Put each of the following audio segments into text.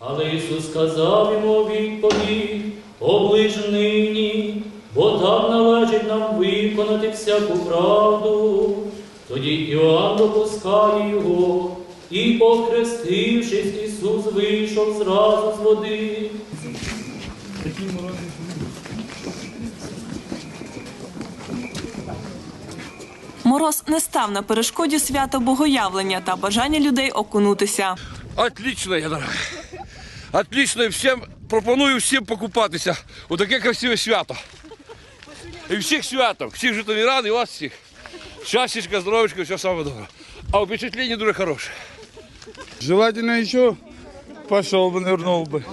Але Ісус сказав йому відповідь, оближ нині, бо так належить нам виконати всяку правду. Тоді Іоанн допускає його, і, охрестившись, Ісус вийшов зразу з води. Мороз не став на перешкоді свято богоявлення та бажання людей окунутися. Отлично, я дорога. Отлично, і всім пропоную всім покупатися у таке красиве свято. І всіх святок, всіх житомирян і вас всіх. Щастячка, здоровечка, все саме добре. А впечатлення дуже хороше. Желательно еще пошел бы, нырнул бы.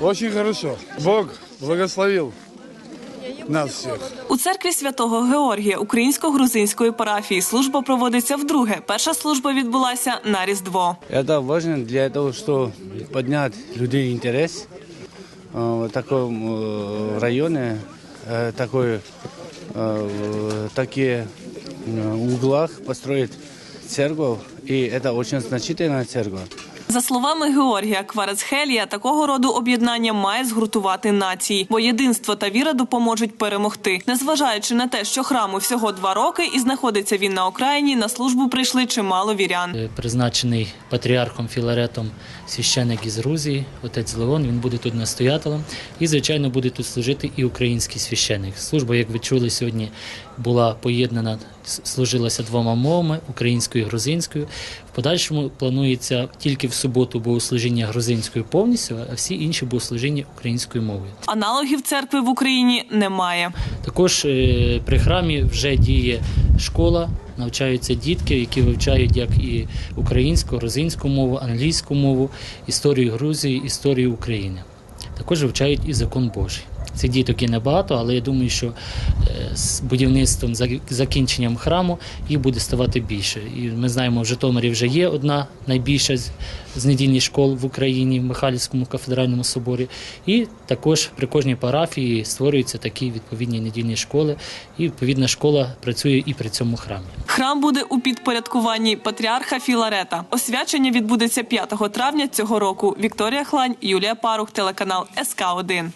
Очень хорошо. Бог благословил нас всех. У церкві святого Георгія українсько-грузинської парафії служба проводиться вдруге. Перша служба відбулася на Різдво. Это важно для того, чтобы поднять людей интерес э, в таком э, районе, э, такой, э, в такие э, углах построить церковь, и это очень значительная церковь. За словами Георгія Кварецхелія, такого роду об'єднання має згуртувати нації, бо єдинство та віра допоможуть перемогти. Незважаючи на те, що храму всього два роки і знаходиться він на окраїні, на службу прийшли чимало вірян. Е, призначений патріархом Філаретом священик із Грузії, отець Леон. Він буде тут настоятелем. І, звичайно, буде тут служити і український священик. Служба, як ви чули сьогодні, була поєднана, служилася двома мовами українською і грузинською. Подальшому планується тільки в суботу богослужіння грузинською повністю, а всі інші богослужіння українською мовою. Аналогів церкви в Україні немає. Також е, при храмі вже діє школа, навчаються дітки, які вивчають як і українську, грузинську мову, англійську мову, історію Грузії, історію України. Також вивчають і закон Божий. Цих діток є небагато, але я думаю, що е, з будівництвом за- закінченням храму їх буде ставати більше. І ми знаємо, в Житомирі вже є одна найбільша з- з недільних школ в Україні в Михайлівському кафедральному соборі. І також при кожній парафії створюються такі відповідні недільні школи. І відповідна школа працює і при цьому храмі. Храм буде у підпорядкуванні патріарха Філарета. Освячення відбудеться 5 травня цього року. Вікторія Хлань, Юлія Парух, телеканал СК 1